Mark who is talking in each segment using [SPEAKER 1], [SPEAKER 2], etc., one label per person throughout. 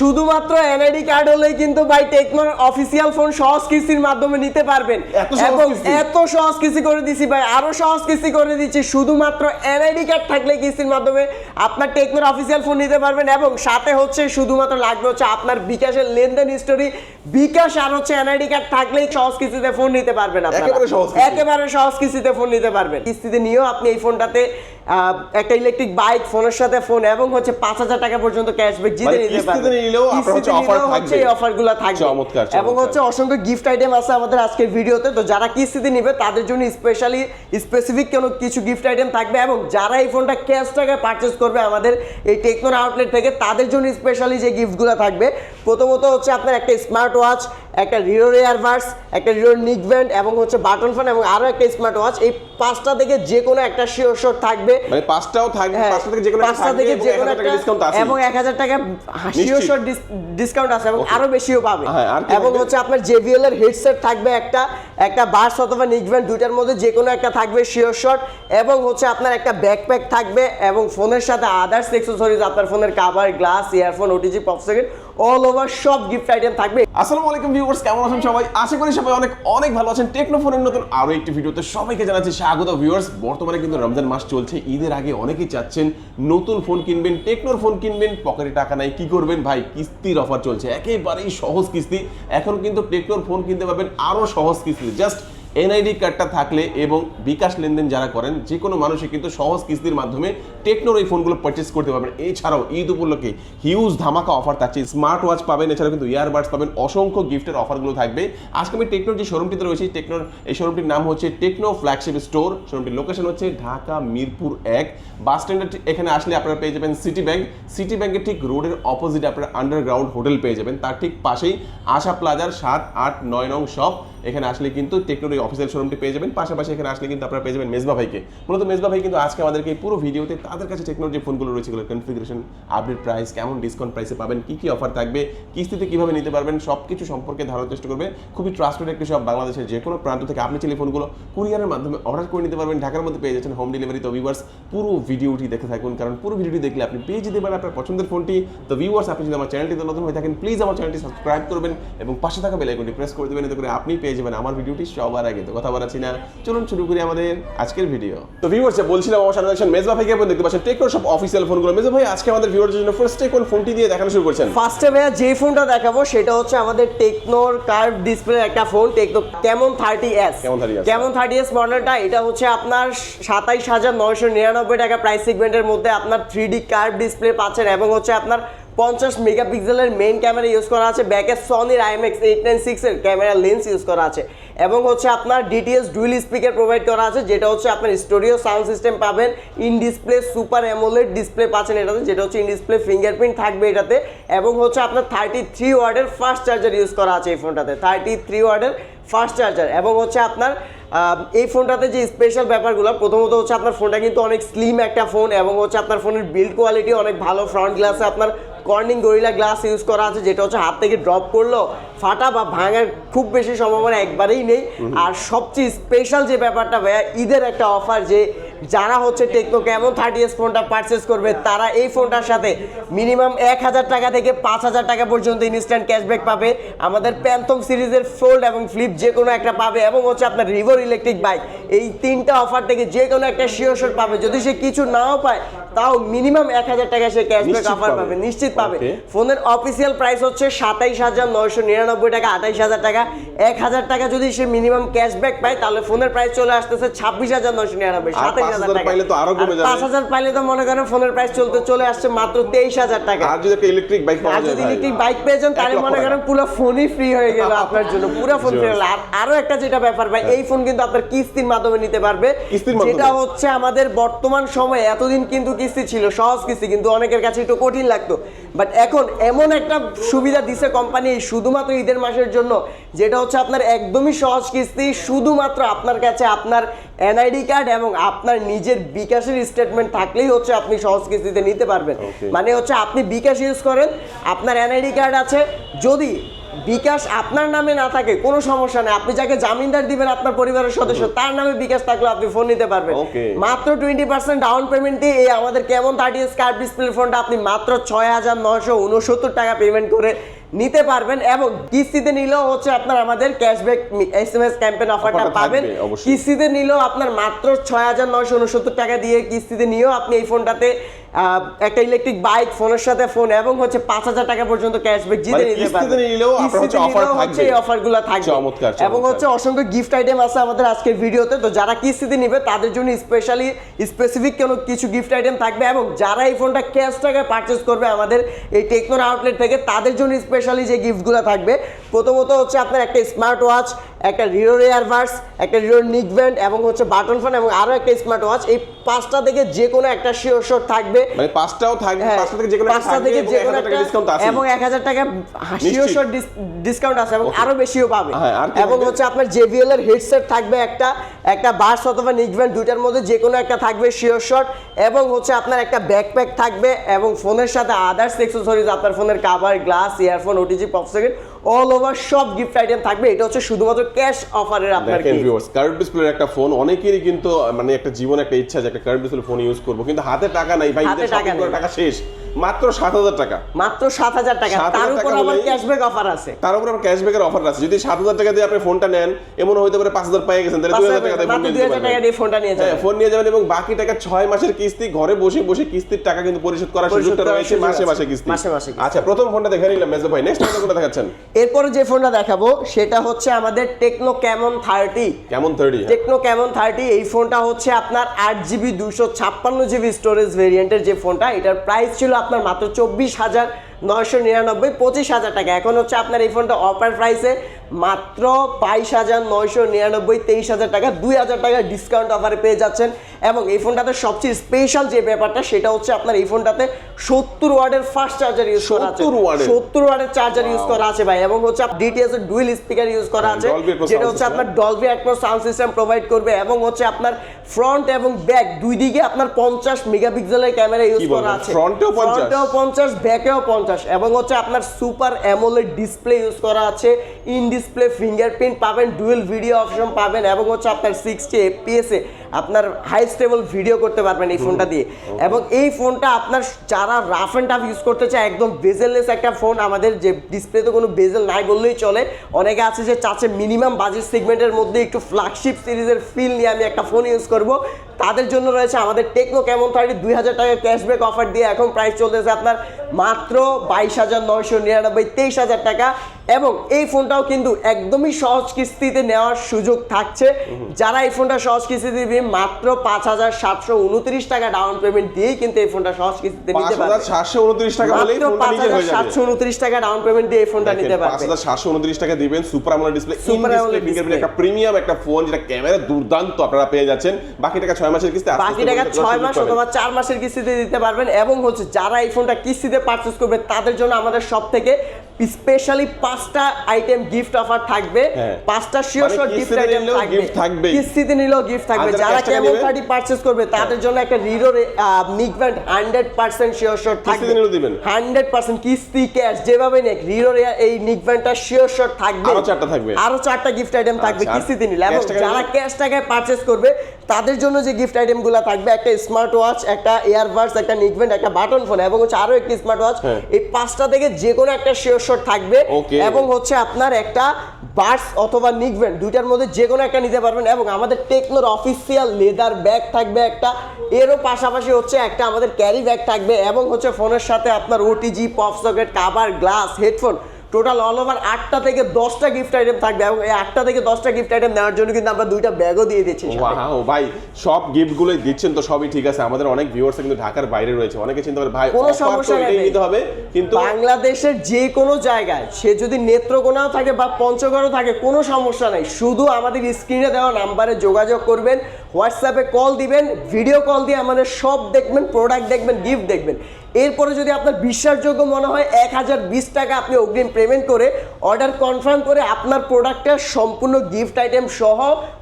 [SPEAKER 1] শুধুমাত্র NID card হলেই কিন্তু ভাই টেকনোর অফিসিয়াল ফোন সহজ কিস্তির মাধ্যমে নিতে পারবেন। এবং এত সহজ কিস্তি করে দিছি ভাই আরও সহজ কিস্তি করে দিচ্ছি। শুধুমাত্র এনআইডি কার্ড থাকলে কিস্তির মাধ্যমে আপনার টেকনোর অফিসিয়াল ফোন নিতে পারবেন এবং সাথে হচ্ছে শুধুমাত্র লাগবে হচ্ছে আপনার বিকাশের লেনদেন হিস্টোরি বিকাশ আর হচ্ছে এনআইডি কার্ড থাকলেই সহজ কিস্তিতে ফোন নিতে পারবেন আপনারা।
[SPEAKER 2] একেবারে সহজ
[SPEAKER 1] কিস্তিতে ফোন নিতে পারবেন। কিস্তিতে নিয়েও আপনি এই ফোনটাতে একটা ইলেকট্রিক বাইক ফোনের সাথে ফোন এবং হচ্ছে পাঁচ হাজার টাকা পর্যন্ত ক্যাশব্যাক জিতে
[SPEAKER 2] মানে
[SPEAKER 1] নিতে পারবেন।
[SPEAKER 2] হচ্ছে।
[SPEAKER 1] এই অফারগুলো থাকবে। এবং হচ্ছে অসংখ্য গিফট আইটেম আছে আমাদের আজকের ভিডিওতে। তো যারা কিস্তিতে নিবে তাদের জন্য স্পেশালি স্পেসিফিক কোনো কিছু গিফট আইটেম থাকবে এবং যারা এই ফোনটা ক্যাশ টাকায় পারচেস করবে আমাদের এই টেকনোর আউটলেট থেকে তাদের জন্য স্পেশালি যে গিফটগুলো থাকবে প্রথমত হচ্ছে আপনার একটা স্মার্ট ওয়াচ একটা রিরো এয়ারভার্স একটা রিরো নিক ব্যান্ড এবং হচ্ছে বাটন ফোন এবং আরও একটা স্মার্ট ওয়াচ এই পাঁচটা থেকে যে কোনো একটা শিওর শোর থাকবে।
[SPEAKER 2] মানে পাঁচটাও থাকবে
[SPEAKER 1] হ্যাঁ,
[SPEAKER 2] পাঁচটা থেকে যে কোনো
[SPEAKER 1] পাঁচটা থেকে যে কোনো একটা-
[SPEAKER 2] ডিসকাউন্ট আছে।
[SPEAKER 1] এবং এক হাজার টাকা শিওর শোর ডিসকাউন্ট আছে এবং. আরও বেশিও পাবে।
[SPEAKER 2] হ্যাঁ,
[SPEAKER 1] এবং হচ্ছে আপনার জেবিএল এর হেডসেট থাকবে একটা একটা বাস অথবা নিকব্যান্ড দুইটার মধ্যে যে কোনো একটা থাকবে শিওর শট এবং হচ্ছে আপনার একটা ব্যাকপ্যাক থাকবে এবং ফোনের সাথে আদার্স অ্যাক্সেসরিজ আপনার ফোনের cover glass earphone OTG pop second all over সব গিফট আইটেম থাকবে।
[SPEAKER 2] আসসালামু আলাইকুম ভিউয়ার্স কেমন আছেন সবাই? আশা করি সবাই অনেক অনেক ভালো আছেন। টেকনো ফোনের নতুন আরও একটি ভিডিওতে সবাইকে জানাচ্ছি স্বাগত ভিউয়ার্স বর্তমানে কিন্তু রমজান মাস চলছে, ঈদের আগে অনেকেই চাচ্ছেন নতুন ফোন কিনবেন টেকনোর ফোন কিনবেন পকেটে টাকা নাই, কি করবেন ভাই? কিস্তির অফার চলছে, একেবারেই সহজ কিস্তি। এখন কিন্তু টেকনোর ফোন কিনতে পারবেন আরও সহজ কিস্তি জাস্ট এনআইডি কার্ডটা থাকলে এবং বিকাশ লেনদেন যারা করেন যে কোনো মানুষই কিন্তু সহজ কিস্তির মাধ্যমে টেকনোর এই ফোনগুলো পারচেস করতে পারবেন। এছাড়াও ঈদ উপলক্ষে হিউজ ধামাকা অফার থাকছে। স্মার্ট ওয়াচ পাবেন, এছাড়াও কিন্তু ইয়ারবাডস পাবেন, অসংখ্য গিফটের অফারগুলো থাকবে। আজকে আমি টেকনোর যে শোরুমটিতে রয়েছে টেকনোর এই শোরুমটির নাম হচ্ছে টেকনো ফ্ল্যাগশিপ স্টোর শোরুমটির লোকেশন হচ্ছে ঢাকা মিরপুর এক। বাস স্ট্যান্ডের এখানে আসলে আপনারা পেয়ে যাবেন সিটি ব্যাংক সিটি ব্যাংকের ঠিক রোডের অপোজিট আপনারা আন্ডারগ্রাউন্ড হোটেল পেয়ে যাবেন। তার ঠিক পাশেই আশা প্লাজার সাত আট নয় নং শপ এখানে আসলে কিন্তু টেকনোর এই অফিসিয়াল শোরুমটি পেয়ে যাবেন। পাশাপাশি এখানে আসলে কিন্তু আপনারা পেয়ে যাবেন মেজবা ভাইকে। মূলত মেজবা ভাই কিন্তু আজকে আমাদেরকে পুরো ভিডিওতে তাদের কাছে টেকনোর যে ফোনগুলো রয়েছে, এগুলোর কনফিগারেশন আপডেট প্রাইস কেমন ডিসকাউন্ট প্রাইসে পাবেন, কি কি অফার থাকবে, কিস্তিতে কীভাবে নিতে পারবেন সব কিছু সম্পর্কে ধারণার চেষ্টা করবে। খুবই ট্রাস্টেড একটি সব বাংলাদেশের যে কোনো প্রান্ত থেকে আপনি চাইলে ফোনগুলো কুরিয়ারের মাধ্যমে অর্ডার করে নিতে পারবেন। ঢাকার মধ্যে পেয়ে যাচ্ছেন হোম ডেলিভারি তো ভিউয়ার্স পুরো ভিডিওটি দেখে থাকুন। কারণ পুরো ভিডিওটি দেখলে আপনি পেয়ে যেতে পারেন আপনার পছন্দের ফোনটি তো ভিউয়ার্স আপনি যদি আমার চ্যানেলটিতে নতুন হয়ে থাকেন প্লিজ আমার চ্যানেলটি সাবস্ক্রাইব করবেন এবং পাশে থাকা বেল আইকনটি প্রেস করে দেবেন। এতে করে আপনি পেয়ে যাবেন। আমার ভিডিওটি সবার আগে। তো কথা বাড়াচ্ছি না। চলুন শুরু করি আমাদের আজকের ভিডিও। তো ভিউয়ার্স বলছিলাম আমার সামনে দেখছেন মেজবা ভাইকে আপনি দেখতে পাচ্ছেন টেকনোর সব অফিসিয়াল ফোনগুলো মেজবা ভাই আজকে আমাদের ভিউয়ার্সের জন্য ফার্স্টে কোন ফোনটি দিয়ে দেখানো শুরু করছেন।
[SPEAKER 1] ফার্স্টে ভাইয়া যে ফোনটা দেখাবো সেটা হচ্ছে আমাদের টেকনোর কার্ভ ডিসপ্লে একটা phone Tecno Camon thirty S
[SPEAKER 2] 30S
[SPEAKER 1] Camon thirty S মডেলটা এটা হচ্ছে আপনার সাতাইশ হাজার নয়শো নিরানব্বই টাকা প্রাইস সেগমেন্টের মধ্যে আপনার থ্রি ডি কার্ভ ডিসপ্লে পাচ্ছেন এবং হচ্ছে আপনার পঞ্চাশ মেগাপিক্সেলের মেইন ক্যামেরা ইউজ করা আছে। ব্যাকে সনির আইএমএক্স এইট নাইন সিক্সের ক্যামেরা লেন্স ইউজ করা আছে। এবং হচ্ছে আপনার ডিটিএস ডুয়েল স্পিকার প্রোভাইড করা আছে, যেটা হচ্ছে আপনার স্টুডিও সাউন্ড সিস্টেম পাবেন। In display super AMOLED display পাচ্ছেন এটাতে, যেটা হচ্ছে ইন ডিসপ্লে ফিঙ্গারপ্রিন্ট থাকবে এটাতে। এবং হচ্ছে আপনার থার্টি থ্রি ওয়ার্ডের ফাস্ট চার্জার ইউজ করা আছে এই ফোনটাতে থার্টি থ্রি ওয়ার্ডের ফাস্ট চার্জার এবং হচ্ছে আপনার এই ফোনটাতে যে স্পেশাল ব্যাপারগুলো প্রথমত হচ্ছে আপনার ফোনটা কিন্তু অনেক স্লিম একটা ফোন এবং হচ্ছে আপনার ফোনের বিল্ড কোয়ালিটি অনেক ভালো। ফ্রন্ট গ্লাসে আপনার কর্নিং গরিলা গ্লাস ইউজ করা আছে যেটা হচ্ছে হাত থেকে ড্রপ করল ফাটা বা ভাঙার খুব বেশি সম্ভাবনা একবারেই নেই। আর সবচেয়ে স্পেশাল যে ব্যাপারটা ভাইয়া ঈদের একটা অফার যে যারা হচ্ছে টেকনো কেমন থার্টি এস ফোনটা পারচেস করবে তারা এই ফোনটার সাথে মিনিমাম এক হাজার টাকা থেকে পাঁচ হাজার টাকা পর্যন্ত ইনস্ট্যান্ট ক্যাশব্যাক পাবে। আমাদের প্যান্থম সিরিজের ফোল্ড এবং ফ্লিপ যে কোনো একটা পাবে এবং হচ্ছে আপনার রিভোর ইলেকট্রিক বাইক এই তিনটা অফার থেকে যে কোনো একটা শিওর পাবে। যদি সে কিছু নাও পায় তাও মিনিমাম এক হাজার টাকা সে ক্যাশব্যাক অফার
[SPEAKER 2] পাবে।
[SPEAKER 1] নিশ্চিত পাবে। ফোনের অফিসিয়াল প্রাইস হচ্ছে সাতাইশ হাজার নয়শো নিরানব্বই টাকা আঠাইশ হাজার টাকা। এক হাজার টাকা যদি সে মিনিমাম ক্যাশব্যাক পায় তাহলে ফোনের প্রাইস চলে আসতেছে ছাব্বিশ হাজার নয়শো নিরানব্বই সাতাইশ
[SPEAKER 2] 5,000 পাইলে তো আরও কমে যাবে।
[SPEAKER 1] পাঁচ হাজার পাইলে তো মনে করেন ফোনের প্রাইস চলতে চলে আসছে মাত্র তেইশ হাজার টাকা।
[SPEAKER 2] আর যদি একটা ইলেকট্রিক বাইক পাওয়া
[SPEAKER 1] আর যদি ইলেকট্রিক বাইক পেয়ে যান তাহলে মনে করেন পুরো ফোনই ফ্রি হয়ে গেল আপনার জন্য পুরো ফোন ফ্রি হলো। আর আরও একটা যেটা ব্যাপার ভাই এই ফোন কিন্তু আপনার কিস্তির মাধ্যমে নিতে পারবে। যেটা হচ্ছে আমাদের বর্তমান সময়ে এতদিন কিন্তু কিস্তি ছিল সহজ কিস্তি কিন্তু অনেকের কাছে একটু কঠিন লাগতো। বাট এখন এমন একটা সুবিধা দিছে কোম্পানি শুধুমাত্র ঈদের মাসের জন্য যেটা হচ্ছে আপনার একদমই সহজ কিস্তি শুধুমাত্র আপনার কাছে আপনার এনআইডি কার্ড এবং আপনার নিজের বিকাশের স্টেটমেন্ট থাকলেই হচ্ছে আপনি সহজ কিস্তিতে নিতে পারবেন। মানে হচ্ছে আপনি বিকাশ ইউজ করেন আপনার এনআইডি কার্ড আছে যদি বিকাশ আপনার নামে না থাকে কোনো সমস্যা নেই। আপনি যাকে জামিনদার দিবেন আপনার পরিবারের সদস্য তার নামে বিকাশ থাকলে আপনি ফোন নিতে পারবেন। মাত্র টোয়েন্টি পার্সেন্ট ডাউন পেমেন্ট দিয়ে এই আমাদের কেমন থার্টি স্কার্প ডিসপ্লে ফোনটা আপনি মাত্র ছয় হাজার নশো উনসত্তর টাকা পেমেন্ট করে নিতে পারবেন এবং কিস্তিতে নিলেও হচ্ছে আপনার আমাদের cashback S M S campaign অফারটা পাবেন। কিস্তিতে নিলেও আপনার মাত্র ছয় হাজার নয়শো উনসত্তর টাকা দিয়ে কিস্তিতে নিয়েও আপনি এই ফোনটাতে একটা ইলেকট্রিক বাইক ফোনের সাথে ফোন এবং হচ্ছে পাঁচ হাজার টাকা পর্যন্ত ক্যাশব্যাক জিতে
[SPEAKER 2] মানে
[SPEAKER 1] নিতে পারবেন।
[SPEAKER 2] হচ্ছে।
[SPEAKER 1] এই অফারগুলো থাকবে। এবং হচ্ছে অসংখ্য গিফট আইটেম আছে আমাদের আজকের ভিডিওতে। তো যারা কিস্তিতে নিবে তাদের জন্য স্পেশালি স্পেসিফিক কোনো কিছু গিফট আইটেম থাকবে এবং যারা এই ফোনটা ক্যাশ টাকায় পারচেস করবে আমাদের এই টেকনোর আউটলেট থেকে তাদের জন্য স্পেশালি যে গিফটগুলো থাকবে প্রথমত হচ্ছে আপনার একটা স্মার্ট ওয়াচ একটা রিরো এয়ারভার্স একটা রিরো নিক ব্যান্ড এবং হচ্ছে বাটন ফোন এবং আরও একটা স্মার্ট ওয়াচ এই পাঁচটা থেকে যে কোনো একটা শিওর শোর থাকবে।
[SPEAKER 2] মানে পাঁচটাও থাকবে
[SPEAKER 1] হ্যাঁ,
[SPEAKER 2] পাঁচটা থেকে যে কোনো একটা
[SPEAKER 1] পাঁচটা থেকে যে কোনো একটা
[SPEAKER 2] ডিসকাউন্ট আছে
[SPEAKER 1] এবং এক হাজার টাকা শিওর। শোর ডিসকাউন্ট আছে এবং. আরও বেশিও পাবে।
[SPEAKER 2] হ্যাঁ,
[SPEAKER 1] এবং হচ্ছে আপনার জেবিএল এর হেডসেট থাকবে একটা একটা বাস অথবা নিকব্যান্ড দুইটার মধ্যে যে কোনো একটা থাকবে শিওর শট এবং হচ্ছে আপনার একটা ব্যাকপ্যাক থাকবে এবং ফোনের সাথে আদার্স অ্যাক্সেসরিজ আপনার ফোনের cover glass earphone OTG pop second all over সব গিফট আইটেম থাকবে। এটা হচ্ছে শুধুমাত্র ক্যাশ অফারের আপনার
[SPEAKER 2] কি কার্ভ ডিসপ্লের একটা ফোন অনেকেরই কিন্তু মানে একটা জীবন একটা ইচ্ছা যে একটা কার্ভ ডিসপ্লে ফোন ইউজ করব কিন্তু হাতে টাকা নাই ভাই।
[SPEAKER 1] টাকা
[SPEAKER 2] শেষ। মাত্র সাত হাজার টাকা।
[SPEAKER 1] মাত্র সাত হাজার টাকা। তার উপর আবার ক্যাশব্যাক অফার আছে।
[SPEAKER 2] তার উপর আবার ক্যাশব্যাকের অফার আছে। যদি সাত হাজার টাকা দিয়ে আপনি ফোনটা নেন এমন হইতে পারে পাঁচ হাজার পেয়ে গেছেন তাহলে দুই হাজার টাকা ফোন পারবেন।
[SPEAKER 1] ফোনটা নিয়ে
[SPEAKER 2] হ্যাঁ
[SPEAKER 1] যাবেন।
[SPEAKER 2] ফোন নিয়ে যাবেন এবং বাকি টাকা ছয় মাসের কিস্তি ঘরে বসে বসে কিস্তির টাকা কিন্তু পরিশোধ করার সুযোগটা রয়েছে মাসে মাসে কিস্তি।
[SPEAKER 1] মাসে মাসে
[SPEAKER 2] আচ্ছা প্রথম ফোনটা দেখে নিলাম মেজো ভাই। নেক্সট ফোনটা দেখাচ্ছেন?
[SPEAKER 1] এরপরে যে ফোনটা দেখাবো সেটা হচ্ছে আমাদের Tecno Camon thirty
[SPEAKER 2] Camon thirty
[SPEAKER 1] Tecno Camon thirty এই ফোনটা হচ্ছে আপনার আট জিবি দুশো ছাপ্পান্ন জিবি স্টোরেজ ভেরিয়েন্টের যে ফোনটা এটার প্রাইস ছিল আপনার মাত্র চব্বিশ হাজার নয়শো নিরানব্বই পঁচিশ হাজার টাকা। এখন হচ্ছে আপনার এই ফোনটা অফার প্রাইসে মাত্র বাইশ হাজার নয়শো নিরানব্বই তেইশ হাজার টাকা দুই হাজার টাকা ডিসকাউন্ট অফারে পেয়ে যাচ্ছেন। এবং এই ফোনটাতে সবচেয়ে স্পেশাল যে ব্যাপারটা সেটা হচ্ছে আপনার এই ফোনটাতে সত্তর ওয়ার্ডের ফাস্ট চার্জার ইউজ করা আছে। সত্তর ওয়ার্ডের? চার্জার ইউজ করা আছে ভাই। এবং হচ্ছে ডিটিএস এর ডুয়েল স্পিকার ইউজ করা আছে
[SPEAKER 2] Dolby
[SPEAKER 1] যেটা হচ্ছে আপনার Dolby Atmos sound system provide করবে। এবং হচ্ছে আপনার ফ্রন্ট এবং ব্যাক দুই দিকে আপনার পঞ্চাশ মেগাপিক্সেলের ক্যামেরা ইউজ করা আছে।
[SPEAKER 2] Front এও 50?
[SPEAKER 1] ফ্রন্টেও পঞ্চাশ ব্যাকেও পঞ্চাশ। এবং হচ্ছে আপনার সুপার অ্যামোলেড ডিসপ্লে ইউজ করা আছে ইন ডিসপ্লে ফিঙ্গারপ্রিন্ট পাবেন ডুয়েল ভিডিও অপশন পাবেন এবং হচ্ছে আপনার সিক্সটি এফপিএস এ আপনার হাই স্টেবল ভিডিও করতে পারবেন এই ফোনটা দিয়ে। এবং এই ফোনটা আপনার যারা রাফ অ্যান্ড টাফ ইউজ করতে চায় একদম বেজেললেস একটা ফোন আমাদের যে ডিসপ্লেতে কোনো বেজেল নাই বললেই চলে। অনেকে আছে যে চাচ্ছে মিনিমাম বাজেট সেগমেন্টের মধ্যে একটু ফ্ল্যাগশিপ সিরিজের ফিল নিয়ে আমি একটা ফোন ইউজ করব। তাদের জন্য রয়েছে আমাদের টেকনো কেমন থার্টি দুই হাজার টাকা ক্যাশব্যাক অফার দিয়ে এখন প্রাইস চলতেছে আপনার মাত্র বাইশ হাজার নয়শো নিরানব্বই তেইশ হাজার টাকা। এবং এই ফোনটাও কিন্তু একদমই সহজ কিস্তিতে নেওয়ার সুযোগ থাকছে। যারা এই ফোনটা সহজ কিস্তিতে দিবে মাত্র পাঁচ হাজার সাতশো উনত্রিশ টাকা ডাউন পেমেন্ট দিয়েই কিন্তু এই ফোনটা সহজ কিস্তিতে নিতে পারবে।
[SPEAKER 2] সাতশো উনত্রিশ টাকা
[SPEAKER 1] মাত্র পাঁচ হাজার সাতশো উনত্রিশ টাকা ডাউন পেমেন্ট দিয়ে এই ফোনটা নিতে পারবে।
[SPEAKER 2] পাঁচ হাজার সাতশো উনত্রিশ টাকা দিবেন super AMOLED display in
[SPEAKER 1] Super
[SPEAKER 2] display একটা প্রিমিয়াম একটা ফোন যেটা ক্যামেরা দুর্দান্ত আপনারা পেয়ে যাচ্ছেন। বাকি টাকা ছয় মাসের কিস্তি
[SPEAKER 1] বাকি টাকা ছয় মাস। অথবা চার মাসের কিস্তিতে দিতে পারবেন এবং হচ্ছে যারা এই ফোনটা কিস্তিতে পারচেস করবে তাদের জন্য আমাদের সব থেকে স্পেশালি পাঁচটা আইটেম গিফট অফার থাকবে
[SPEAKER 2] হ্যাঁ।
[SPEAKER 1] পাঁচটা শিওর
[SPEAKER 2] মানে
[SPEAKER 1] গিফট আইটেম থাকবে। কিস্তিতে নিলেও গিফট থাকবে।
[SPEAKER 2] যারা
[SPEAKER 1] যারা থার্টি করবে তাদের জন্য একটা রিরো নিকব্যান্ড হান্ড্রেড পার্সেন্ট শিওর থাকবে? হান্ড্রেড পার্সেন্ট কিস্তি ক্যাশ যেভাবে নেক রিরোর এই নিকব্যান্ডটা শিওর থাকবে।
[SPEAKER 2] আরও চারটা থাকবে।
[SPEAKER 1] আরও চারটা গিফট আইটেম থাকবে
[SPEAKER 2] আচ্ছা,
[SPEAKER 1] কিস্তিতে নিলে এবং যারা ক্যাশ টাকায় করবে তাদের জন্য যে গিফট আইটেমগুলো থাকবে একটা স্মার্ট ওয়াচ একটা এয়ারবাডস একটা নিকব্যান্ড একটা বাটন ফোন এবং হচ্ছে আরও একটি স্মার্ট ওয়াচ
[SPEAKER 2] হ্যাঁ।
[SPEAKER 1] এই পাঁচটা থেকে যে কোনো একটা শিওর শট থাকবে। এবং হচ্ছে আপনার একটা বার্স অথবা নিকব্যান্ড দুইটার মধ্যে যে কোনো একটা নিতে পারবেন এবং আমাদের টেকনোর অফিসিয়াল লেদার ব্যাগ থাকবে একটা। এরও পাশাপাশি হচ্ছে একটা আমাদের ক্যারি ব্যাগ থাকবে এবং হচ্ছে ফোনের সাথে আপনার OTG pop socket cover glass headphone total all over আটটা থেকে দশটা গিফট আইটেম থাকবে এবং এই আটটা থেকে দশটা গিফট আইটেম নেওয়ার জন্য কিন্তু আমরা দুইটা ব্যাগও দিয়ে দিচ্ছি।
[SPEAKER 2] ওয়াও ভাই সব গিফট গুলোই দিচ্ছেন তো সবই ঠিক আছে আমাদের অনেক ভিউয়ার্স কিন্তু ঢাকার বাইরে রয়েছে অনেকে চিন্তা করে ভাই
[SPEAKER 1] কোনো সমস্যা নেই।
[SPEAKER 2] নিতে হবে কিন্তু
[SPEAKER 1] বাংলাদেশের যে কোনো জায়গায় সে যদি নেত্রকোনাও থাকে বা পঞ্চগড়ও থাকে কোনো সমস্যা নাই শুধু আমাদের স্ক্রিনে দেওয়া নাম্বারে যোগাযোগ করবেন হোয়াটসঅ্যাপে কল দিবেন ভিডিও কল দিয়ে আমাদের সব দেখবেন প্রোডাক্ট দেখবেন গিফট দেখবেন। এরপরে যদি আপনার বিশ্বাসযোগ্য মনে হয় এক হাজার বিশ টাকা আপনি অগ্রিম পেমেন্ট করে অর্ডার কনফার্ম করে আপনার প্রোডাক্টের সম্পূর্ণ গিফট আইটেম সহ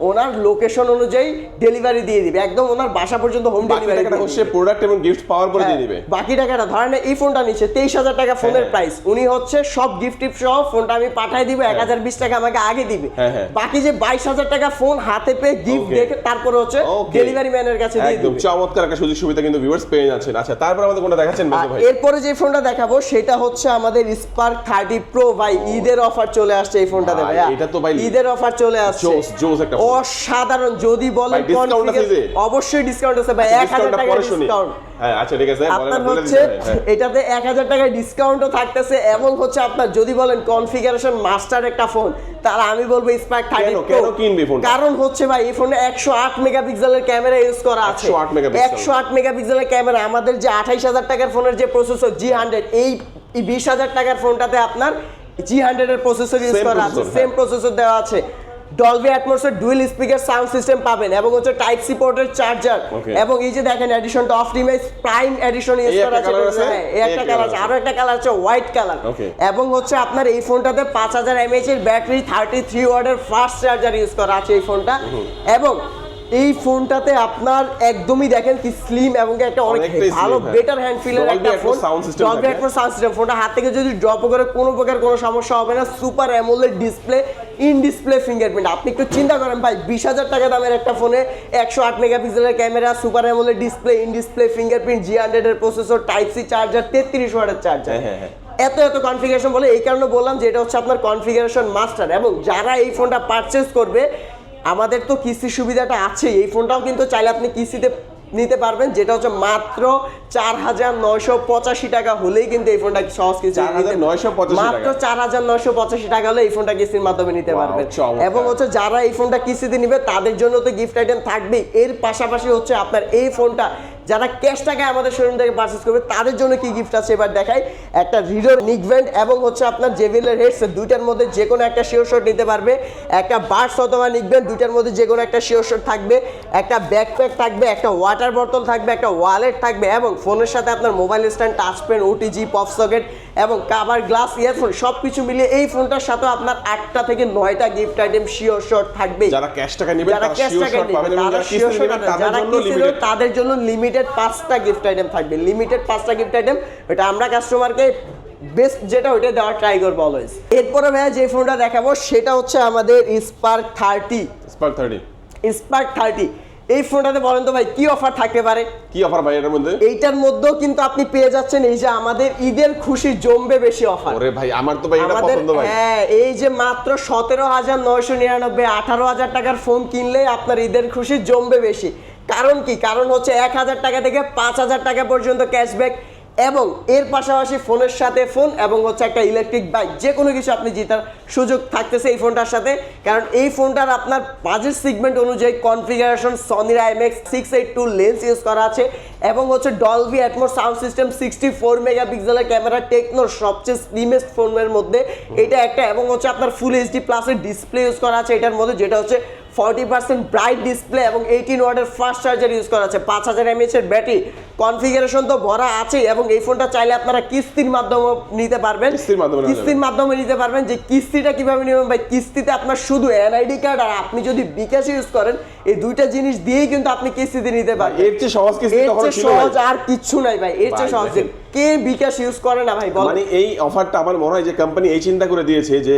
[SPEAKER 1] ওনার লোকেশন অনুযায়ী ডেলিভারি দিয়ে দিবে। একদম ওনার বাসা পর্যন্ত হোম ডেলিভারি
[SPEAKER 2] হচ্ছে প্রোডাক্ট এবং গিফট পাওয়ার পরে দিয়ে দিবে।
[SPEAKER 1] হ্যাঁ, বাকি টাকাটা ধরেন এই ফোনটা নিচ্ছে তেইশ হাজার টাকা ফোনের
[SPEAKER 2] হ্যাঁ।
[SPEAKER 1] প্রাইস উনি হচ্ছে সব গিফট টিপ সহ ফোনটা আমি পাঠাই দিব এক হাজার বিশ টাকা আমাকে আগে দিবে।
[SPEAKER 2] হ্যাঁ, হ্যাঁ।
[SPEAKER 1] বাকি যে বাইশ হাজার টাকা ফোন হাতে পেয়ে গিফট. দেখে তারপরে হচ্ছে ডেলিভারি ম্যানের কাছে দিয়ে
[SPEAKER 2] একদম চমৎকার একটা সুযোগ সুবিধা কিন্তু ভিউয়ার্স পেয়ে যাচ্ছেন। আচ্ছা তারপর আমাদের কোনটা দেখাচ্ছেন ভাই?
[SPEAKER 1] এরপরে যে ফোনটা দেখাবো সেটা হচ্ছে আমাদের স্পার্ক থার্টি প্রো ভাই ঈদের অফার চলে আসছে এই ফোনটাতে
[SPEAKER 2] ভাই, এটা তো ভাই
[SPEAKER 1] ঈদের অফার চলে আসছে।
[SPEAKER 2] জোস জোস একটা
[SPEAKER 1] অসাধারণ যদি বলেন? অবশ্যই ডিসকাউন্ট আছে ভাই। এক হাজার
[SPEAKER 2] ডিসকাউন্টটা
[SPEAKER 1] টাকা ডিসকাউন্ট
[SPEAKER 2] হ্যাঁ আচ্ছা ঠিক আছে
[SPEAKER 1] আপনার হচ্ছে
[SPEAKER 2] দিতে হবে, হ্যাঁ।
[SPEAKER 1] এটাতে এক হাজার টাকায় ডিসকাউন্টও থাকতেছে এবং হচ্ছে আপনার যদি বলেন কনফিগারেশন মাস্টার একটা ফোন তাহলে আমি বলব স্পার্ক থার্টি
[SPEAKER 2] কেন? কেন কিনবে
[SPEAKER 1] কারণ হচ্ছে ভাই এই ফোনে একশো আট মেগাপিক্সেলের ক্যামেরা ইউজ করা আছে একশো আট মেগাপিক্সেলের ক্যামেরা আমাদের যে আঠাইশ হাজার টাকার ফোনের যে প্রসেসর জি হান্ড্রেড এই বিশ হাজার টাকার ফোনটাতে আপনার জি হান্ড্রেড এর প্রসেসর ইউজ করা আছে সেম
[SPEAKER 2] হ্যাঁ।
[SPEAKER 1] প্রসেসর দেওয়া আছে ডলবি অ্যাটমসের ডুয়েল স্পিকার সাউন্ড সিস্টেম পাবেন এবং হচ্ছে টাইপ সি পোর্টের চার্জার এবং এই যে দেখেন এডিশনটা of device prime edition use করা আছে? হ্যাঁ, এই একটা কালার আছে আরও একটা কালার আছে হোয়াইট কালার এবং হচ্ছে আপনার এই ফোনটাতে পাঁচ হাজার এমএইচ এর ব্যাটারি থার্টি থ্রি ওয়ার্ডের ফাস্ট চার্জার ইউজ করা আছে এই ফোনটা। এবং এই ফোনটাতে আপনার একদমই দেখেন কি স্লিম এবং একটা অনেক ভালো। বেটার হ্যান্ড ফিলের একটা phone Dolby. Atmos sound system ফোনটা হাত থেকে যদি ড্রপ করে কোনো প্রকার কোনো সমস্যা হবে না super AMOLED display in display fingerprint আপনি একটু চিন্তা করেন ভাই বিশ হাজার টাকা দামের একটা ফোনে একশো আট মেগাপিক্সেলের camera super AMOLED display in display fingerprint G hundred এর প্রসেসর টাইপ সি চার্জার তেত্রিশ ওয়াটের চার্জার
[SPEAKER 2] হ্যাঁ, হ্যাঁ, হ্যাঁ।
[SPEAKER 1] এত এত কনফিগারেশন বলে এই কারণে বললাম যে এটা হচ্ছে আপনার কনফিগারেশন মাস্টার এবং যারা এই ফোনটা পারচেস করবে আমাদের তো কিস্তির সুবিধাটা আছে এই ফোনটাও কিন্তু চাইলে আপনি কিস্তিতে নিতে পারবেন যেটা হচ্ছে মাত্র চার হাজার নয়শো পঁচাশি টাকা হলেই কিন্তু এই ফোনটা সহজ কিস্তি
[SPEAKER 2] 4,985 টাকা।
[SPEAKER 1] মাত্র চার হাজার নয়শো পঁচাশি টাকা হলে এই ফোনটা কিস্তির মাধ্যমে নিতে পারবেন। এবং হচ্ছে যারা এই ফোনটা কিস্তিতে নিবে তাদের জন্য তো গিফট আইটেম থাকবেই। এর পাশাপাশি হচ্ছে আপনার এই ফোনটা যারা ক্যাশ টাকায় আমাদের শোরুম থেকে পারচেস করবে তাদের জন্য কি গিফট আছে এবার দেখাই। একটা রিডোর নিকভেন্ট এবং হচ্ছে আপনার জেভিলের হেডসেট দুইটার মধ্যে যে কোনো একটা শিওর শট নিতে পারবে। একটা বার্স অথবা নিকভেন্ট দুইটার মধ্যে যে কোনো একটা শিওর শট থাকবে। একটা ব্যাকপ্যাক থাকবে একটা ওয়াটার বোতল থাকবে একটা ওয়ালেট থাকবে এবং ফোনের সাথে আপনার mobile stand touch pen OTG pop socket এবং কাভার গ্লাস ইয়ারফোন সব কিছু মিলিয়ে এই ফোনটার সাথে আপনার আটটা থেকে নয়টা গিফট আইটেম শিওর শট থাকবে
[SPEAKER 2] যারা ক্যাশ টাকা নেবেন
[SPEAKER 1] যারা
[SPEAKER 2] তারা
[SPEAKER 1] ক্যাশ
[SPEAKER 2] শিওর
[SPEAKER 1] টাকা
[SPEAKER 2] শট পাবেন এবং যারা কিস্তি তাদের জন্য লিমিটেড
[SPEAKER 1] তাদের জন্য লিমিটেড পাঁচটা গিফট আইটেম থাকবে। লিমিটেড পাঁচটা গিফট আইটেম এটা আমরা কাস্টমারকে বেস্ট যেটা ওইটা দেওয়ার ট্রাই করব অলওয়েজ এরপরে ভাইয়া যে ফোনটা দেখাবো সেটা হচ্ছে আমাদের Spark thirty
[SPEAKER 2] Spark 30
[SPEAKER 1] Spark thirty এই ফোনটাতে বলেন তো ভাই কি অফার থাকতে পারে?
[SPEAKER 2] কি অফার ভাই এটার মধ্যে?
[SPEAKER 1] এইটার মধ্যেও কিন্তু আপনি পেয়ে যাচ্ছেন এই যে আমাদের ঈদের খুশি জমবে বেশি অফার
[SPEAKER 2] ওরে ভাই আমার তো ভাই এটা পছন্দ ভাই।
[SPEAKER 1] হ্যাঁ এই যে মাত্র সতেরো হাজার নয়শো নিরানব্বই আঠারো হাজার টাকার ফোন কিনলে আপনার ঈদের খুশি জমবে বেশি। কারণ কি? কারণ হচ্ছে এক হাজার টাকা থেকে পাঁচ হাজার টাকা পর্যন্ত ক্যাশব্যাক এবং এর পাশাপাশি ফোনের সাথে ফোন এবং হচ্ছে একটা ইলেকট্রিক বাইক যে কোনো কিছু আপনি জেতার সুযোগ থাকতেছে এই ফোনটার সাথে। কারণ এই ফোনটার আপনার বাজেট সিগমেন্ট অনুযায়ী configuration সনির IMX six eight two lens use করা আছে। এবং হচ্ছে Dolby Atmos sound system sixty four মেগাপিক্সেলের ক্যামেরা টেকনোর সবচেয়ে স্লিমেস্ট ফোনের মধ্যে। এটা একটা এবং হচ্ছে আপনার ফুল এইচডি প্লাসের ডিসপ্লে ইউজ করা আছে। এটার মধ্যে যেটা হচ্ছে ফর্টি পার্সেন্ট ব্রাইট ডিসপ্লে এবং এইটিন ওয়াটের ফাস্ট চার্জার ইউজ করা আছে। পাঁচ হাজার এমএইচ এর ব্যাটারি কনফিগারেশন তো ভরা আছে এবং এই ফোনটা চাইলে আপনারা কিস্তির মাধ্যমে নিতে পারবেন।
[SPEAKER 2] কিস্তির মাধ্যমে
[SPEAKER 1] নিতে পারবেন যে কিস্তিটা কীভাবে নেবেন ভাই? কিস্তিতে আপনার শুধু এনআইডি কার্ড আর আপনি যদি বিকাশ ইউজ করেন এই দুইটা জিনিস দিয়েই কিন্তু আপনি কিস্তিতে নিতে পারবেন।
[SPEAKER 2] এর চেয়ে সহজ কিস্তি
[SPEAKER 1] চেয়ে সহজ আর কিচ্ছু নাই ভাই এর চেয়ে সহজ। কে বিকাশ ইউজ করে না ভাই
[SPEAKER 2] মানে এই অফারটা আমার মনে হয় যে কোম্পানি এই চিন্তা করে দিয়েছে যে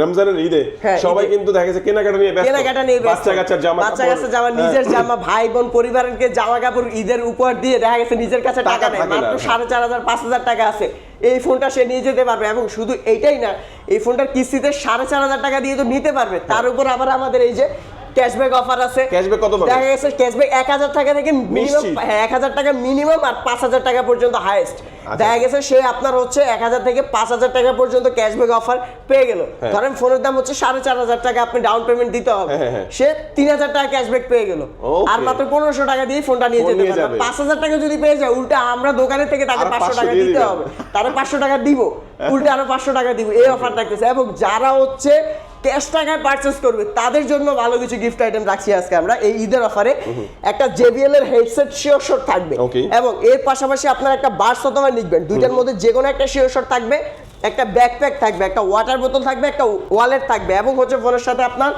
[SPEAKER 2] রমজানের ঈদে
[SPEAKER 1] হ্যাঁ,
[SPEAKER 2] সবাই কিন্তু দেখা গেছে কেনাকাটা নিয়ে ব্যস্ত।
[SPEAKER 1] কেনাকাটা নিয়ে।
[SPEAKER 2] বাচ্চা কাচ্চার জামা
[SPEAKER 1] বাচ্চা কাচ্চার জামা
[SPEAKER 2] হ্যাঁ।
[SPEAKER 1] নিজের জামা ভাই বোন পরিবারকে জামা কাপড় ঈদের উপহার দিয়ে দেখা গেছে নিজের কাছে
[SPEAKER 2] টাকা
[SPEAKER 1] নেই মাত্র
[SPEAKER 2] হ্যাঁ।
[SPEAKER 1] সাড়ে চার হাজার পাঁচ হাজার টাকা আছে। এই ফোনটা সে নিয়ে যেতে পারবে এবং শুধু এইটাই না এই ফোনটার কিস্তিতে সাড়ে চার হাজার টাকা দিয়ে তো নিতে পারবে। তার উপর আবার আমাদের এই যে ক্যাশব্যাক অফার আছে।
[SPEAKER 2] Cashback কত?
[SPEAKER 1] দেখা গেছে ক্যাশব্যাক এক হাজার টাকা থেকে মিনিমাম। হ্যাঁ এক হাজার টাকা মিনিমাম আর পাঁচ হাজার টাকা পর্যন্ত হাইয়েস্ট
[SPEAKER 2] আচ্ছা।
[SPEAKER 1] দেখা গেছে সে আপনার হচ্ছে এক হাজার থেকে পাঁচ হাজার টাকা পর্যন্ত ক্যাশব্যাক অফার পেয়ে গেল।
[SPEAKER 2] হ্যাঁ।
[SPEAKER 1] ধরেন ফোনের দাম হচ্ছে সাড়ে চার হাজার টাকা আপনি ডাউন পেমেন্ট দিতে হবে।
[SPEAKER 2] হ্যাঁ, হ্যাঁ।
[SPEAKER 1] সে তিন হাজার টাকা ক্যাশব্যাক পেয়ে গেল। আর মাত্র পনেরোশো টাকা দিয়ে ফোনটা নিয়ে যেতে পারবে। পাঁচ হাজার টাকা যদি পেয়ে যায় উল্টা আমরা দোকানের থেকে তাকে পাঁচশো
[SPEAKER 2] 500
[SPEAKER 1] টাকা দিতে হবে। তারে পাঁচশো টাকা দিব উল্টা আরও পাঁচশো টাকা দিব। এই অফার থাকতেছে এবং যারা হচ্ছে ক্যাশ টাকায় পারচেস করবে। তাদের জন্য ভালো কিছু গিফট আইটেম রাখছি আজকে আমরা এই ঈদের অফারে একটা জেবিএল এর হেডসেট শিওর শট থাকবে। এবং এর পাশাপাশি আপনার একটা বার্স অথবা লিখবেন। দুইটার মধ্যে যে কোনো একটা শিওর শট থাকবে একটা ব্যাকপ্যাক থাকবে একটা ওয়াটার বোতল থাকবে একটা ওয়ালেট থাকবে এবং হচ্ছে ফোনের সাথে আপনার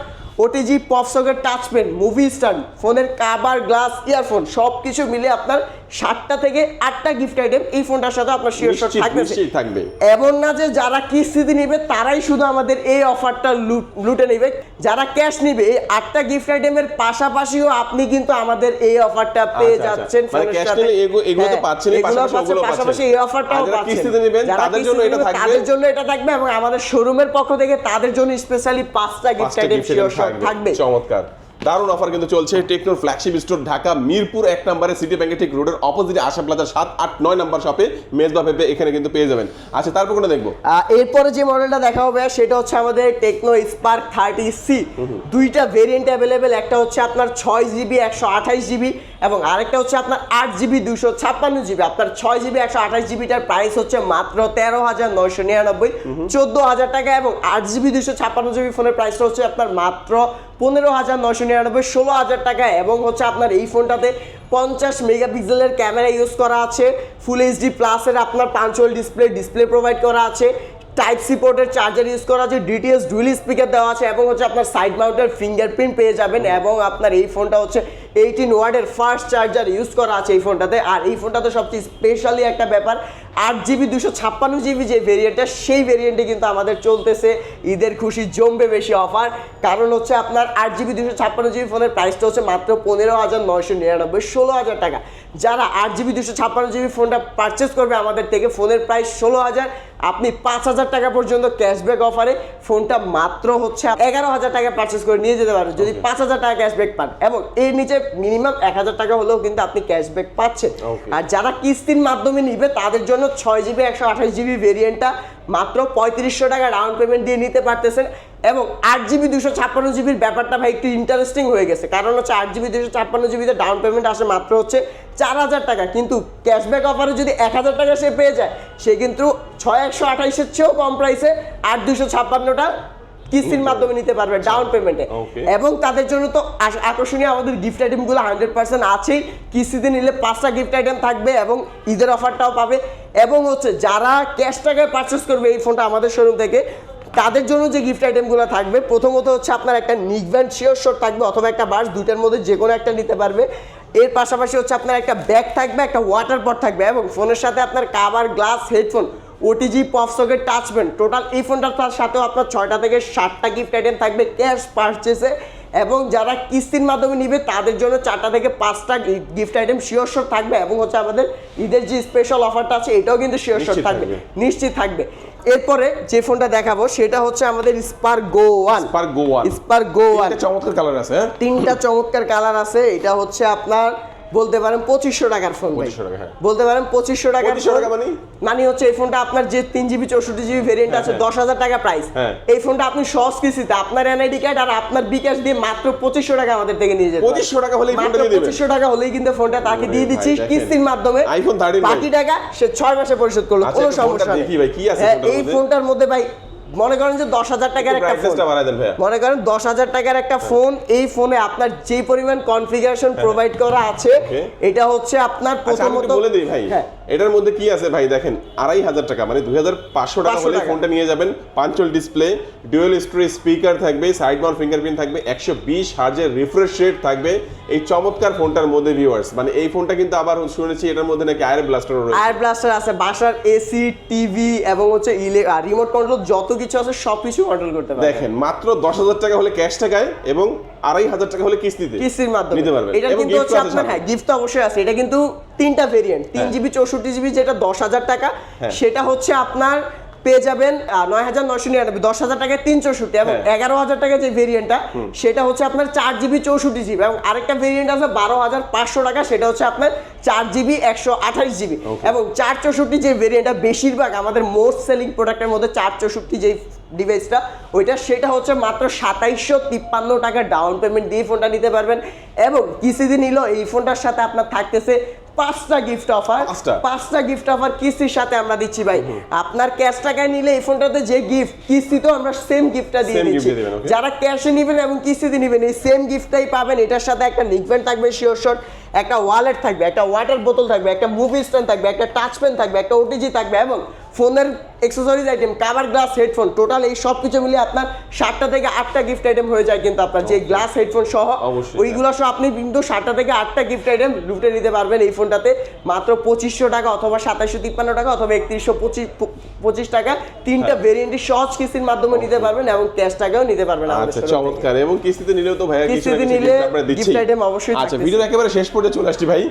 [SPEAKER 1] OTG pop socket touch pen movie stand ফোনের কাভার গ্লাস ইয়ারফোন সব কিছু মিলে আপনার সাতটা থেকে আটটা গিফট আইটেম এই ফোনটার সাথে আপনার শিওর শট থাকবে
[SPEAKER 2] থাকবে।
[SPEAKER 1] এমন না যে যারা কিস্তিতে নিবে তারাই শুধু আমাদের এই অফারটা লুটে নিবে। যারা ক্যাশ নিবে এই আটটা গিফট আইটেমের পাশাপাশিও আপনি কিন্তু আমাদের এই অফারটা পেয়ে
[SPEAKER 2] আচ্ছা, আচ্ছা।
[SPEAKER 1] যাচ্ছেন
[SPEAKER 2] মানে এগুলো তো
[SPEAKER 1] হ্যাঁ,
[SPEAKER 2] পাশাপাশি
[SPEAKER 1] পাচ্ছেন, পাশাপাশি এই অফারটাও।
[SPEAKER 2] কিস্তিতে নেবেন, তাদের জন্য এটা থাকবে।
[SPEAKER 1] তাদের জন্য এটা থাকবে এবং আমাদের শোরুমের পক্ষ থেকে তাদের জন্য স্পেশালি পাঁচটা গিফট আইটেম শিওর থাকবে।
[SPEAKER 2] চমৎকার। দারুণ অফার কিন্তু চলছে। টেকনোর ফ্ল্যাগশিপ স্টোর ঢাকা মিরপুর এক নম্বরে সিটি ব্যাংকের ঠিক রোডের অপোজিটে আশা প্লাজা সাত আট নয় নম্বর শপে মেজবা পেপে এখানে কিন্তু পেয়ে যাবেন। আচ্ছা তারপর কোনটা দেখব?
[SPEAKER 1] এরপরে যে মডেলটা দেখা হবে সেটা হচ্ছে আমাদের টেকনো স্পার্ক থার্টি সি দুইটা ভেরিয়েন্ট অ্যাভেলেবেল একটা হচ্ছে আপনার ছয় জিবি একশো আঠাইশ জিবি এবং আরেকটা হচ্ছে আপনার আট জিবি দুশো ছাপ্পান্ন জিবি আপনার ছয় জিবি একশো আঠাশ জিবিটার প্রাইস হচ্ছে মাত্র তেরো হাজার নয়শো নিরানব্বই চোদ্দ হাজার টাকা এবং আট জিবি দুশো ছাপ্পান্ন জিবি ফোনের প্রাইসটা হচ্ছে আপনার মাত্র পনেরো হাজার নয়শো নিরানব্বই ষোলো হাজার টাকা এবং হচ্ছে আপনার এই ফোনটাতে পঞ্চাশ মেগাপিক্সেলের ক্যামেরা ইউজ করা আছে ফুল এইচডি প্লাসের আপনার পাঞ্চুয়াল ডিসপ্লে ডিসপ্লে প্রোভাইড করা আছে টাইপ সি পোর্টের চার্জার ইউজ করা আছে ডিটিএস ডুয়েল স্পিকার দেওয়া আছে এবং হচ্ছে আপনার সাইড মাউন্টের ফিঙ্গারপ্রিন্ট পেয়ে যাবেন এবং আপনার এই ফোনটা হচ্ছে এইটিন ওয়ার্ডের ফার্স্ট চার্জার ইউজ করা আছে এই ফোনটাতে। আর এই ফোনটাতে সবচেয়ে স্পেশালি একটা ব্যাপার আট জিবি দুশো ছাপ্পান্ন জিবি যে ভেরিয়েন্টটা সেই ভেরিয়েন্টে কিন্তু আমাদের চলতেছে। ঈদের খুশি জমবে বেশি অফার কারণ হচ্ছে আপনার আট জিবি দুশো ছাপ্পান্ন জিবি ফোনের প্রাইসটা হচ্ছে মাত্র পনেরো হাজার নয়শো নিরানব্বই ষোলো হাজার টাকা। যারা আট জিবি দুশো ছাপ্পান্ন জিবি ফোনটা পারচেস করবে আমাদের থেকে ফোনের প্রাইস ষোলো হাজার। আপনি পাঁচ হাজার টাকা পর্যন্ত ক্যাশব্যাক অফারে ফোনটা মাত্র হচ্ছে এগারো হাজার টাকা পারচেস করে নিয়ে যেতে পারেন। যদি পাঁচ হাজার টাকা ক্যাশব্যাক পান। এবং এর নিচে মিনিমাম এক হাজার টাকা হলেও কিন্তু আপনি ক্যাশব্যাক পাচ্ছেন। আর যারা কিস্তির মাধ্যমে নিবে তাদের জন্য ছয় জিবি একশো আঠাশ জিবি ভেরিয়েন্টটা মাত্র পঁয়ত্রিশশো টাকা ডাউন পেমেন্ট দিয়ে নিতে পারতেছেন এবং আট জিবি দুশো ছাপ্পান্ন জিবির ব্যাপারটা ভাই একটু ইন্টারেস্টিং হয়ে গেছে। কারণ হচ্ছে আট জিবি দুশো ছাপ্পান্ন জিবিতে ডাউন পেমেন্ট আসে মাত্র হচ্ছে চার হাজার টাকা। কিন্তু ক্যাশব্যাক অফারে যদি এক হাজার টাকা সে পেয়ে যায় সে কিন্তু ছয় একশো আঠাইশের চেয়েও কম প্রাইসে আট দুশো ছাপ্পান্নটা কিস্তির মাধ্যমে নিতে পারবে ডাউন পেমেন্টে এবং তাদের জন্য তো আকর্ষণীয় আমাদের গিফট আইটেমগুলো হান্ড্রেড পার্সেন্ট আছেই। কিস্তিতে নিলে পাঁচটা গিফট আইটেম থাকবে এবং ঈদের অফারটাও পাবে। এবং হচ্ছে যারা ক্যাশ টাকায় পারচেস করবে এই ফোনটা আমাদের শোরুম থেকে তাদের জন্য যে গিফট আইটেমগুলো থাকবে প্রথমত হচ্ছে আপনার একটা নিক ব্যান্ড শিওর শট থাকবে অথবা একটা বাস দুইটার মধ্যে যে কোনো একটা নিতে পারবে। এর পাশাপাশি হচ্ছে আপনার একটা ব্যাগ থাকবে একটা ওয়াটার পট থাকবে এবং ফোনের সাথে আপনার cover glass headphone OTG pop socket touch pen total এই ফোনটার তার সাথেও আপনার ছয়টা থেকে সাতটা গিফট আইটেম থাকবে ক্যাশ পারচেসে এবং যারা কিস্তির মাধ্যমে নিবে তাদের জন্য চারটা থেকে পাঁচটা গিফট আইটেম শিওর শট থাকবে। এবং হচ্ছে আমাদের ঈদের যে স্পেশাল অফারটা আছে এটাও কিন্তু শিওর শট থাকবে। নিশ্চিত থাকবে। এরপরে যে ফোনটা দেখাবো সেটা হচ্ছে আমাদের Spark go one
[SPEAKER 2] Spark go one
[SPEAKER 1] Spark go one
[SPEAKER 2] চমৎকার কালার আছে হ্যাঁ?
[SPEAKER 1] তিনটা চমৎকার কালার আছে। এটা হচ্ছে আপনার বলতে পারেন পঁচিশশো টাকার ফোন ভাই
[SPEAKER 2] 2500 টাকা, হ্যাঁ।
[SPEAKER 1] বলতে পারেন পঁচিশশো টাকার
[SPEAKER 2] 2500
[SPEAKER 1] ফোন।
[SPEAKER 2] টাকা মানে?
[SPEAKER 1] মানে হচ্ছে এই ফোনটা আপনার যে তিন জিবি চৌষট্টি জিবি ভেরিয়েন্ট আছে
[SPEAKER 2] হ্যাঁ,
[SPEAKER 1] দশ হাজার টাকা প্রাইস
[SPEAKER 2] হ্যাঁ।
[SPEAKER 1] এই ফোনটা আপনি সহজ কিস্তিতে আপনার এনআইডি কার্ড আর আপনার বিকাশ দিয়ে মাত্র পঁচিশশো টাকা আমাদের থেকে নিয়ে যেতে।
[SPEAKER 2] 2500 টাকা হলেই
[SPEAKER 1] মাত্র? 2500 টাকা হলেই কিন্তু ফোনটা তাকে দিয়ে দিচ্ছি কিস্তির মাধ্যমে
[SPEAKER 2] iPhone 13
[SPEAKER 1] বাকি টাকা সে ছয় মাসে পরিশোধ করল
[SPEAKER 2] আচ্ছা,
[SPEAKER 1] কোনো সমস্যা নেই হ্যাঁ, এই ফোনটার মধ্যে ভাই মনে করেন যে দশ হাজার টাকার একটা ফোন মনে করেন দশ হাজার টাকার একটা ফোন এই ফোনে আপনার যে পরিমাণ কনফিগারেশন প্রোভাইড করা আছে এটা হচ্ছে আপনার
[SPEAKER 2] আচ্ছা
[SPEAKER 1] প্রথমত
[SPEAKER 2] বলে দিই ভাই।
[SPEAKER 1] হ্যাঁ।
[SPEAKER 2] এটার মধ্যে কি আছে ভাই? দেখেন আড়াই হাজার টাকা মানে দুই হাজার পাঁচশো টাকা
[SPEAKER 1] 500
[SPEAKER 2] হলে ফোনটা নিয়ে যাবেন। Punch hole display dual stereo speaker থাকবে সাইড মাউন্ট ফিঙ্গারপ্রিন্ট থাকবে একশো বিশ হার্জের রিফ্রেশ রেট থাকবে। এই চমৎকার ফোনটার মধ্যে ভিউয়ার্স মানে এই ফোনটা কিন্তু আবার শুনেছি এটার মধ্যে নাকি আয়ার ব্লাস্টার রয়েছে।
[SPEAKER 1] আয়ার ব্লাস্টার আছে বাসার এসি টিভি এবং হচ্ছে রিমোট কন্ট্রোল যত কিছু আছে সব কিছু অর্ডার করতে পারবেন
[SPEAKER 2] দেখেন মাত্র দশ হাজার টাকা হলে ক্যাশ টাকায় এবং আড়াই হাজার টাকা হলে কিস্তিতে
[SPEAKER 1] কিস্তির মাধ্যমে।
[SPEAKER 2] নিতে পারবেন।
[SPEAKER 1] এটা কিন্তু হচ্ছে
[SPEAKER 2] আছে
[SPEAKER 1] আপনার হ্যাঁ গিফট তো অবশ্যই আছে। এটা কিন্তু তিনটা ভেরিয়েন্ট তিন। জিবি চৌষট্টি জিবি যেটা দশ হাজার টাকা
[SPEAKER 2] হ্যাঁ।
[SPEAKER 1] সেটা হচ্ছে আপনার পেয়ে যাবেন নয় হাজার নয়শো নিরানব্বই দশ হাজার টাকায় তিন চৌষট্টি এবং
[SPEAKER 2] হ্যাঁ।
[SPEAKER 1] এগারো হাজার টাকা যে ভেরিয়েন্টটা সেটা হচ্ছে আপনার চার জিবি চৌষট্টি জিবি এবং আরেকটা ভেরিয়েন্ট আছে বারো হাজার পাঁচশো টাকা সেটা হচ্ছে আপনার চার জিবি একশো আঠাশ জিবি। এবং চার চৌষট্টি যে ভেরিয়েন্টটা বেশিরভাগ আমাদের মোস্ট সেলিং প্রোডাক্টের মধ্যে চার চৌষট্টি যে ডিভাইসটা ওইটা সেটা হচ্ছে মাত্র সাতাইশশো তিপ্পান্ন টাকা ডাউন পেমেন্ট দিয়ে ফোনটা নিতে পারবেন এবং কিস্তিতে নিল এই ফোনটার সাথে আপনার থাকতেছে পাঁচটা গিফট অফার
[SPEAKER 2] পাঁচটা?
[SPEAKER 1] গিফট অফার কিস্তির সাথে আমরা দিচ্ছি ভাই। আপনার ক্যাশ টাকায় নিলে এই ফোনটাতে যে গিফট কিস্তিতেও আমরা সেম গিফটটা দিয়ে দিচ্ছি? যারা ক্যাশে নেবেন এবং কিস্তিতে নেবেন এই সেম গিফটটাই পাবেন। এটার সাথে একটা নিকব্যান্ড থাকবে শিওর শট একটা ওয়ালেট থাকবে একটা ওয়াটার বোতল থাকবে একটা মুভি স্ট্যান্ড থাকবে একটা টাচ পেন থাকবে একটা ওটিজি থাকবে এবং ফোনের accessories item cover glass headphone total এই সব কিছু মিলিয়ে আপনার সাতটা থেকে আটটা গিফট আইটেম হয়ে যায় কিন্তু আপনার। যে গ্লাস হেডফোন সহ। ওইগুলো সহ আপনি কিন্তু সাতটা থেকে আটটা গিফট আইটেম লুটে নিতে পারবেন এই ফোনটাতে। মাত্র পঁচিশশো টাকা অথবা সাতাশশো তিপ্পান্ন টাকা অথবা একত্রিশশো পঁচিশ পঁচিশ টাকা তিনটা
[SPEAKER 2] হ্যাঁ।
[SPEAKER 1] ভেরিয়েন্টই সহজ কিস্তির মাধ্যমে নিতে পারবেন এবং ক্যাশ টাকাও নিতে পারবেন
[SPEAKER 2] আচ্ছা চমৎকার। এবং কিস্তিতে নিলেও তো ভাইয়া
[SPEAKER 1] কিস্তিতে নিলে
[SPEAKER 2] gift
[SPEAKER 1] item অবশ্যই
[SPEAKER 2] আচ্ছা। ভিডিওর একেবারে শেষ পর্যায়ে চলে আসছি ভাই।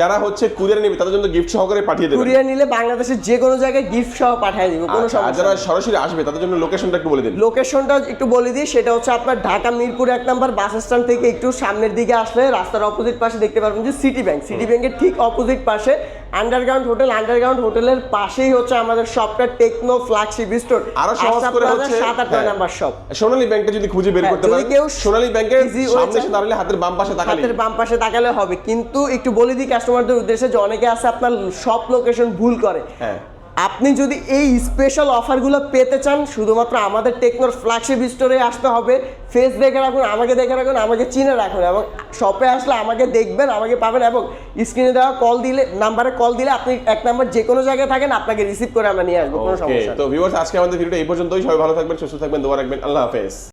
[SPEAKER 2] যারা হচ্ছে কুরিয়ার নেবে তাদের জন্য গিফট সহকারে পাঠিয়ে দেবেন।
[SPEAKER 1] কুরিয়ার নিলে বাংলাদেশের যে কোনো জায়গায় গিফট সহ পাঠিয়ে দিব কোনো
[SPEAKER 2] আচ্ছা,
[SPEAKER 1] সমস্যা
[SPEAKER 2] যারা সরাসরি আসবে তাদের জন্য লোকেশনটা একটু বলে দিন।
[SPEAKER 1] লোকেশনটা একটু বলে দিই সেটা হচ্ছে আপনার ঢাকা মিরপুর এক নাম্বার বাস স্ট্যান্ড থেকে একটু সামনের দিকে আসলে রাস্তার অপোজিট পাশে দেখতে পারবেন যে সিটি ব্যাংক সিটি ব্যাংকের ঠিক অপোজিট পাশে আন্ডারগ্রাউন্ড হোটেল আন্ডারগ্রাউন্ড হোটেলের পাশেই হচ্ছে আমাদের শপটা টেকনো ফ্ল্যাগশিপ স্টোর
[SPEAKER 2] আরও সহজ করে হচ্ছে
[SPEAKER 1] সাত আট
[SPEAKER 2] হ্যাঁ,
[SPEAKER 1] নাম্বার শপ
[SPEAKER 2] সোনালী ব্যাংকটা যদি খুঁজে বের
[SPEAKER 1] হ্যাঁ,
[SPEAKER 2] করতে পারেন
[SPEAKER 1] কেউ
[SPEAKER 2] সোনালী ব্যাংকের সামনে এসে দাঁড়ালে হাতের বাম পাশে তাকালে
[SPEAKER 1] হাতের বাম পাশে তাকালে হবে। কিন্তু একটু বলে দিই কাস্টমারদের উদ্দেশ্যে যে অনেকে আছে আপনার সব লোকেশন ভুল করে।
[SPEAKER 2] হ্যাঁ।
[SPEAKER 1] আপনি যদি এই স্পেশাল অফারগুলো পেতে চান শুধুমাত্র আমাদের টেকনোর ফ্ল্যাগশিপ স্টোরে আসতে হবে। ফেস দেখে রাখুন আমাকে দেখে রাখুন আমাকে চিনে রাখুন এবং শপে আসলে আমাকে দেখবেন আমাকে পাবেন এবং স্ক্রিনে দেওয়া কল দিলে নাম্বারে কল দিলে আপনি এক নাম্বার যে কোনো জায়গায় থাকেন আপনাকে রিসিভ করে আমরা নিয়ে আসব কোনো সমস্যা নেই।
[SPEAKER 2] তো ভিউয়ার্স আজকে আমাদের ভিডিওটা এই পর্যন্তই। সবাই ভালো থাকবেন সুস্থ থাকবেন দোয়া রাখবেন। আল্লাহ হাফেজ।